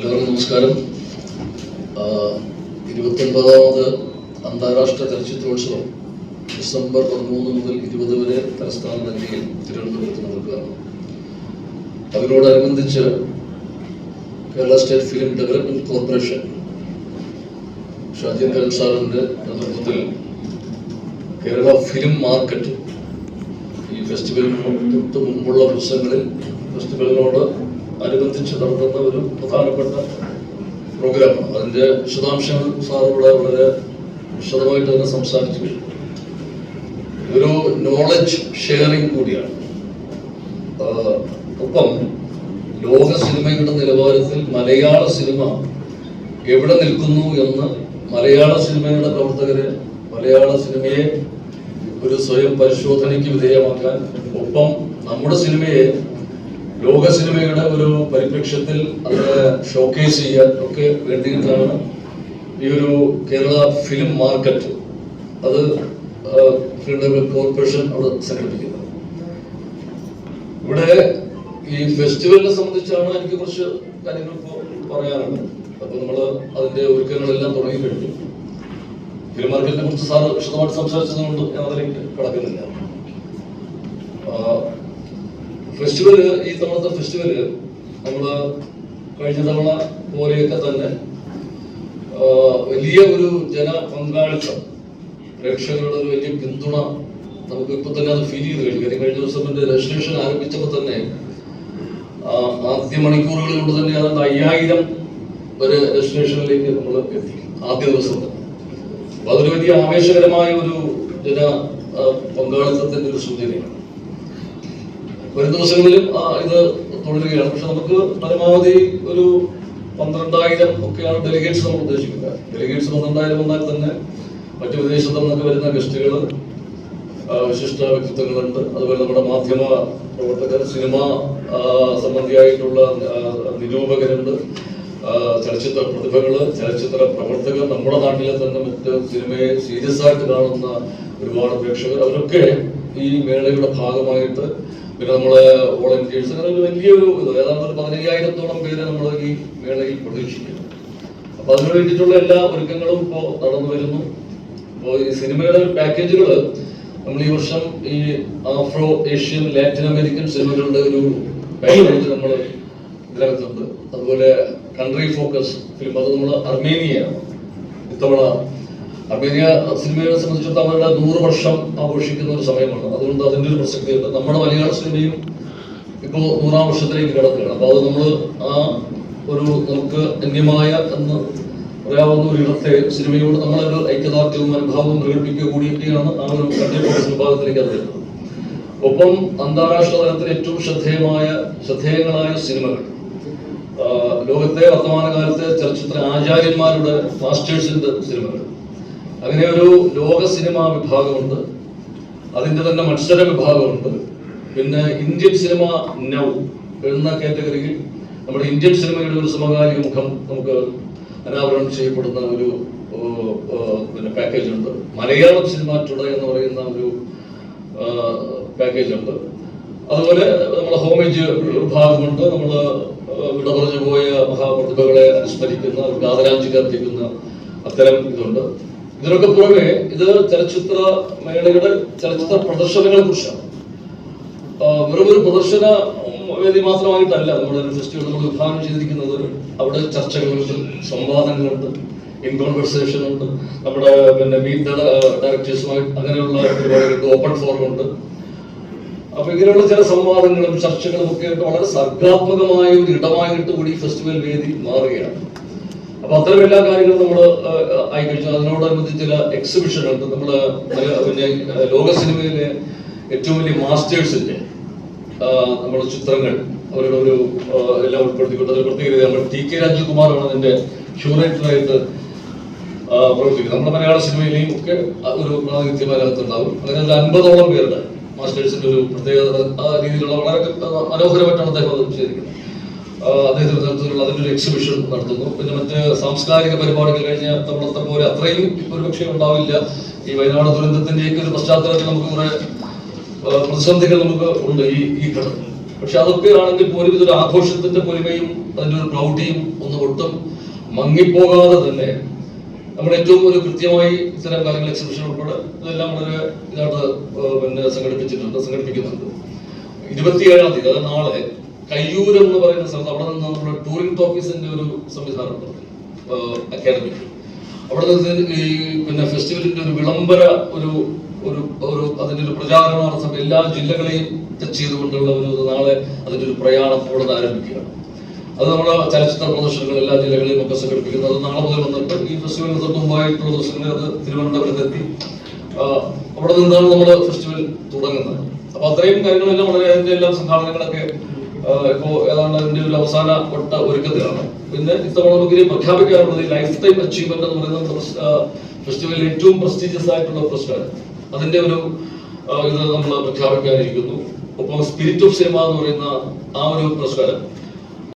എല്ലാവർക്കും നമസ്കാരം. ഇരുപത്തൊൻപതാമത് അന്താരാഷ്ട്ര ചലച്ചിത്രോത്സവം ഡിസംബർ പതിമൂന്ന് മുതൽ ഇരുപത് വരെ തലസ്ഥാന നഗരിയിൽ തിരുവനന്തപുരത്ത് നടക്കുകയാണ്. അതിനോടനുബന്ധിച്ച് Kerala state film development corporation Shajin Karan സാറിന്റെ നേതൃത്വത്തിൽ കേരള ഫിലിം മാർക്കറ്റ് ഈ ഫെസ്റ്റിവലിന് തൊട്ട് മുമ്പുള്ള ദിവസങ്ങളിൽ ഫെസ്റ്റിവലിനോട് അനുബന്ധിച്ച് നടത്തുന്ന ഒരു പ്രധാനപ്പെട്ട പ്രോഗ്രാമാണ് അതിന്റെ വിശദാംശങ്ങൾ സാർ ഇവിടെ വളരെ വിശദമായിട്ട് തന്നെ സംസാരിച്ചു. ഒരു നോളജ് ഷെയറിംഗ് കൂടിയാണ്. ഒപ്പം ലോക സിനിമയുടെ നിലവാരത്തിൽ മലയാള സിനിമ എവിടെ നിൽക്കുന്നു എന്ന് മലയാള സിനിമയുടെ പ്രവർത്തകരെ മലയാള സിനിമയെ ഒരു സ്വയം പരിശോധനയ്ക്ക് വിധേയമാക്കാൻ ഒപ്പം നമ്മുടെ സിനിമയെ ലോക സിനിമയുടെ ഒരു പരിപ്രേക്ഷ്യത്തിൽ അത് ഷോക്കേസ് ചെയ്യാൻ ഒക്കെ വേണ്ടിയിട്ടാണ് ഈ ഒരു കേരള ഫിലിം മാർക്കറ്റ് അത് ഫിലിം കോർപ്പറേഷൻ അവിടെ സംഘടിപ്പിക്കുന്നത്. ഇവിടെ ഈ ഫെസ്റ്റിവലിനെ സംബന്ധിച്ചാണ് എനിക്ക് കുറച്ച് കാര്യങ്ങൾ ഇപ്പോൾ പറയാനുള്ളത്. അപ്പൊ നമ്മൾ അതിന്റെ ഒരുക്കങ്ങളെല്ലാം തുടങ്ങി കഴിഞ്ഞു. ഫിലിം മാർക്കറ്റിനെ കുറിച്ച് സാറ് വിശദമായിട്ട് സംസാരിച്ചതുകൊണ്ട് ഞാൻ അതിലേക്ക് കടക്കുന്നില്ല. ഫെസ്റ്റിവൽ ഈ തവണത്തെ ഫെസ്റ്റിവൽ നമ്മൾ കഴിഞ്ഞ തവണ പോലെയൊക്കെ തന്നെ വലിയ ഒരു ജന പങ്കാളിത്തം പ്രേക്ഷകരുടെ ഒരു വലിയ പിന്തുണ നമുക്ക് ഇപ്പൊ തന്നെ അത് ഫീൽ ചെയ്ത് കഴിഞ്ഞു. കാര്യം കഴിഞ്ഞ ദിവസം എന്റെ രജിസ്ട്രേഷൻ ആരംഭിച്ചപ്പോൾ തന്നെ ആദ്യ മണിക്കൂറുകൾ കൊണ്ട് തന്നെ അതായത് അയ്യായിരം വരെ രജിസ്ട്രേഷനിലേക്ക് നമ്മൾ എത്തി ആദ്യ ദിവസം തന്നെ. അപ്പൊ അതൊരു വലിയ ആവേശകരമായ ഒരു ജന പങ്കാളിത്തത്തിന്റെ ഒരു സൂചനയാണ്. വരും ദിവസങ്ങളിലും ഇത് തുടരുകയാണ്. പക്ഷെ നമുക്ക് പരമാവധി ഒരു പന്ത്രണ്ടായിരം ഒക്കെയാണ് ഡെലിഗേറ്റ്സ് നമ്മൾ ഉദ്ദേശിക്കുന്നത്. ഡെലിഗേറ്റ്സ് പന്ത്രണ്ടായിരം വന്നാൽ തന്നെ മറ്റു വിദേശത്തു നിന്നൊക്കെ വരുന്ന ഗസ്റ്റുകൾ വിശിഷ്ട വ്യക്തിത്വങ്ങളുണ്ട്. അതുപോലെ നമ്മുടെ മാധ്യമ പ്രവർത്തകർ സിനിമ സംബന്ധിയായിട്ടുള്ള നിരൂപകരുണ്ട്. ചലച്ചിത്ര പ്രതിഭകൾ ചലച്ചിത്ര പ്രവർത്തകർ നമ്മുടെ നാട്ടിലെ തന്നെ മറ്റ് സിനിമയെ സീരിയസ് ആയിട്ട് കാണുന്ന ഒരുപാട് പ്രേക്ഷകർ. അവരൊക്കെ ഈ മേളയുടെ ഭാഗമായിട്ട് പിന്നെ നമ്മൾ വോളണ്ടിയേഴ്സ് അങ്ങനെ ഒരു വലിയൊരു ഇത്. ഏതാണ്ട് ഒരു പതിനയ്യായിരത്തോളം പേര് നമ്മൾ ഈ മേളയിൽ പ്രതീക്ഷിക്കുന്നു. അപ്പൊ അതിനു വേണ്ടിയിട്ടുള്ള എല്ലാ ഒരുക്കങ്ങളും ഇപ്പോൾ നടന്നു വരുന്നു. അപ്പോൾ ഈ സിനിമയുടെ പാക്കേജുകൾ നമ്മൾ ഈ വർഷം ഈ ആഫ്രോ ഏഷ്യൻ ലാറ്റിൻ അമേരിക്കൻ സിനിമകളുടെ ഒരു പാക്കേജ് നമ്മൾ ഇതിനകത്തുണ്ട്. അതുപോലെ കൺട്രി ഫോക്കസ് ഫിലിം അത് നമ്മൾ അർമേനിയയാണ്. ഇത്തവണ അർമേനിയ സിനിമയെ സംബന്ധിച്ചിടത്തോളം അവരുടെ നൂറ് വർഷം ആഘോഷിക്കുന്ന ഒരു സമയമാണ്. അതുകൊണ്ട് അതിന്റെ ഒരു പ്രസക്തിയുണ്ട്. നമ്മുടെ മലയാള സിനിമയും ഇപ്പോൾ നൂറാം വർഷത്തിലേക്ക് കിടക്കുകയാണ്. അപ്പോൾ അത് നമ്മൾ ആ ഒരു നമുക്ക് അന്യമായ എന്ന് പറയാവുന്ന ഒരു ഇടത്തെ സിനിമയോട് നമ്മളൊരു ഐക്യദാർഢ്യവും അനുഭാവവും പ്രകടിപ്പിക്കുക കൂടിയൊക്കെയാണ് ആ ഒരു കൺട്രി ഫോക്കസ് വിഭാഗത്തിലേക്ക് അത് വരുന്നത്. ഒപ്പം അന്താരാഷ്ട്ര തലത്തിൽ ഏറ്റവും ശ്രദ്ധേയമായ ശ്രദ്ധേയങ്ങളായ സിനിമകൾ. ലോകത്തെ വർത്തമാനകാലത്തെ ചലച്ചിത്ര ആചാര്യന്മാരുടെ മാസ്റ്റേഴ്സിന്റെ സിനിമകൾ. അങ്ങനെ ഒരു ലോക സിനിമാ വിഭാഗമുണ്ട്. അതിന്റെ തന്നെ മത്സര വിഭാഗമുണ്ട്. പിന്നെ ഇന്ത്യൻ സിനിമ നൗ എന്ന കാറ്റഗറിയിൽ നമ്മുടെ ഇന്ത്യൻ സിനിമയുടെ ഒരു സമകാലിക മുഖം നമുക്ക് അനാവരണം ചെയ്യപ്പെടുന്ന ഒരു പിന്നെ പാക്കേജ് ഉണ്ട്. മലയാളം സിനിമ ടുഡേ എന്ന് പറയുന്ന ഒരു പാക്കേജ് ഉണ്ട്. അതുപോലെ നമ്മുടെ ഹോമേജ് വിഭാഗമുണ്ട് നമ്മൾ വിട പറഞ്ഞു പോയ മഹാപ്രതിഭകളെ അനുസ്മരിക്കുന്ന അവർക്ക് ആദരാഞ്ജലി അർപ്പിക്കുന്ന അത്തരം ഇതുണ്ട്. ഇതിനൊക്കെ പുറമെ ഇത് ചലച്ചിത്ര മേളയുടെ ചലച്ചിത്ര പ്രദർശനങ്ങളെ കുറിച്ചാണ്. വെറും ഒരു പ്രദർശന വേദി മാത്രമായിട്ടല്ല നമ്മുടെ ഒരു ഫെസ്റ്റിവൽ നമ്മൾ വിഭാവനം ചെയ്തിരിക്കുന്നത്. അവിടെ ചർച്ചകളുണ്ട് സംവാദങ്ങളുണ്ട് ഇൻ കോൺവെർസേഷൻ ഉണ്ട്. നമ്മുടെ പിന്നെ മീറ്റ് ഡയറക്ടേഴ്സുമായി അങ്ങനെയുള്ള പരിപാടികൾക്ക് ഓപ്പൺ ഫോറം ഉണ്ട്. അപ്പൊ ഇങ്ങനെയുള്ള ചില സംവാദങ്ങളും ചർച്ചകളും ഒക്കെ ആയിട്ട് വളരെ സർഗാത്മകമായ ഒരു ഇടമായിട്ട് കൂടി ഫെസ്റ്റിവൽ വേദി മാറുകയാണ്. അപ്പൊ അത്തരം എല്ലാ കാര്യങ്ങളും നമ്മൾ അയക്കഴിച്ചു അതിനോടനുബന്ധിച്ച് ചില എക്സിബിഷൻ ഉണ്ട് നമ്മൾ പിന്നെ ലോക സിനിമയിലെ ഏറ്റവും വലിയ മാസ്റ്റേഴ്സിന്റെ നമ്മുടെ ചിത്രങ്ങൾ അവരുടെ ഒരു എല്ലാം ഉൾപ്പെടുത്തിക്കൊണ്ട് അതിൽ പ്രത്യേക രീതി നമ്മൾ ടി കെ രാജകുമാറാണ് അതിന്റെ ഷൂറേറ്ററായിട്ട് പ്രവർത്തിക്കുന്നത്. നമ്മുടെ മലയാള സിനിമയിലെയും ഒക്കെ ഒരു പ്രാതിനിധ്യം അങ്ങനെ ഒരു അൻപതോളം പേരുടെ മാസ്റ്റേഴ്സിന്റെ ഒരു പ്രത്യേക രീതിയിലുള്ള വളരെ മനോഹരമായിട്ടാണ് അദ്ദേഹം അത് ചെയ്തിരിക്കുന്നത്. അദ്ദേഹത്തിന്റെ നേതൃത്വത്തിലുള്ള അതിന്റെ ഒരു എക്സിബിഷൻ നടത്തുന്നു. പിന്നെ മറ്റ് സാംസ്കാരിക പരിപാടികൾ കഴിഞ്ഞ തവണത്തെ പോലെ അത്രയും ഒരു പക്ഷേ ഉണ്ടാവില്ല. ഈ വയനാട് ദുരന്തത്തിന്റെയൊക്കെ ഒരു പശ്ചാത്തലത്തിൽ നമുക്ക് കുറെ പ്രതിസന്ധികൾ നമുക്ക് ഉണ്ട് ഈ ഈ ഘട്ടത്തിൽ. പക്ഷെ അതൊക്കെ ആണെങ്കിൽ പോലും ഇതൊരു ആഘോഷത്തിന്റെ പൊലിമയും അതിന്റെ ഒരു പ്രൗഢിയും ഒന്നും ഒട്ടും മങ്ങിപ്പോകാതെ തന്നെ നമ്മുടെ ഏറ്റവും ഒരു കൃത്യമായി ഇത്തരം കാര്യങ്ങൾ എക്സിബിഷൻ ഉൾപ്പെടെ ഇതെല്ലാം വളരെ ഇതായിട്ട് പിന്നെ സംഘടിപ്പിച്ചിട്ടുണ്ട് സംഘടിപ്പിക്കുന്നുണ്ട്. ഇരുപത്തിയേഴാം തീയതി അതായത് നാളെ കയ്യൂരം എന്ന് പറയുന്ന സ്ഥലത്ത് അവിടെ നിന്ന് നമ്മുടെ ടൂറിംഗ് ടോക്കീസിന്റെ ഒരു സംവിധാനം അക്കാദമി അവിടെ നിന്ന് ഈ പിന്നെ ഫെസ്റ്റിവലിന്റെ ഒരു വിളംബര ഒരു ഒരു ഒരു അതിന്റെ ഒരു പ്രചാരണാർത്ഥം എല്ലാ ജില്ലകളെയും ടച്ച് ചെയ്തുകൊണ്ടുള്ള ഒരു നാളെ അതിന്റെ ഒരു പ്രയാണം ഇവിടെ ആരംഭിക്കുകയാണ്. അത് നമ്മുടെ ചലച്ചിത്ര പ്രദർശനങ്ങൾ എല്ലാ ജില്ലകളിലും ഒക്കെ സംഘടിപ്പിക്കുന്നത് അത് നാളെ മുതൽ വന്നിട്ട് ഈ ഫെസ്റ്റിവലിന് തൊട്ട് മുമ്പായിട്ടുള്ള പ്രദർശനങ്ങൾ അത് തിരുവനന്തപുരത്തെത്തി. അവിടെ നിന്നാണ് നമ്മൾ ഫെസ്റ്റിവൽ തുടങ്ങുന്നത്. അപ്പൊ അത്രയും കാര്യങ്ങളെല്ലാം വളരെ അതിന്റെ എല്ലാ സംഘാടനങ്ങളൊക്കെ ആ, ഇപ്പോ ഏതാണ്ട് അതിന്റെ ഒരു അവസാന വട്ട ഒരുക്കത്തിലാണ്. പിന്നെ ഇത്തവണ നമുക്ക് ഇനി പ്രഖ്യാപിക്കാറുള്ളത് ലൈഫ് ടൈം അച്ചീവ്മെന്റ് എന്ന് പറയുന്ന ഫെസ്റ്റിവലിൽ ഏറ്റവും പ്രസ്റ്റീജിയസ് ആയിട്ടുള്ള പ്രശ്നമാണ്. അതിന്റെ ഒരു ഇത് നമ്മൾ പ്രഖ്യാപിക്കാനിരിക്കുന്നു. ഒപ്പം സ്പിരിറ്റ് ഓഫ് സിനിമ എന്ന് പറയുന്ന ആ ഒരു പുരസ്കാരം